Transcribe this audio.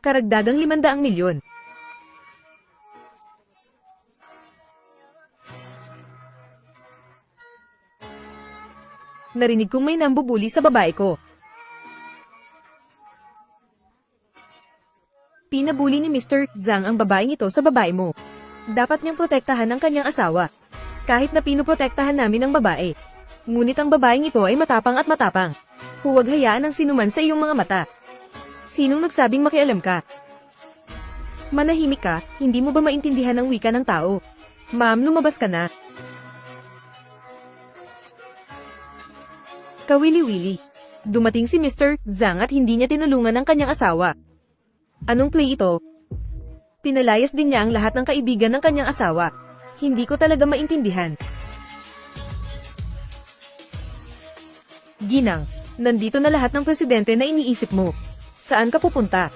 Karagdagang 500 milyon. Narinig kong may nambubuli sa babae ko. Pinabuli ni Mr. Zhang ang babaeng ito sa babae mo. Dapat niyang protektahan ang kanyang asawa. Kahit na pinuprotektahan namin ang babae. Ngunit ang babaeng ito ay matapang at matapang. Huwag hayaan ang sinuman sa iyong mga mata. Sinong nagsabing makialam ka? Manahimik ka, hindi mo ba maintindihan ang wika ng tao? Ma'am, lumabas ka na. Kawili-wili. Dumating si Mr. Zhang at hindi niya tinulungan ang kanyang asawa. Anong play ito? Pinalayas din niya ang lahat ng kaibigan ng kanyang asawa. Hindi ko talaga maintindihan. Ginang, nandito na lahat ng presidente na iniisip mo. Saan ka pupunta?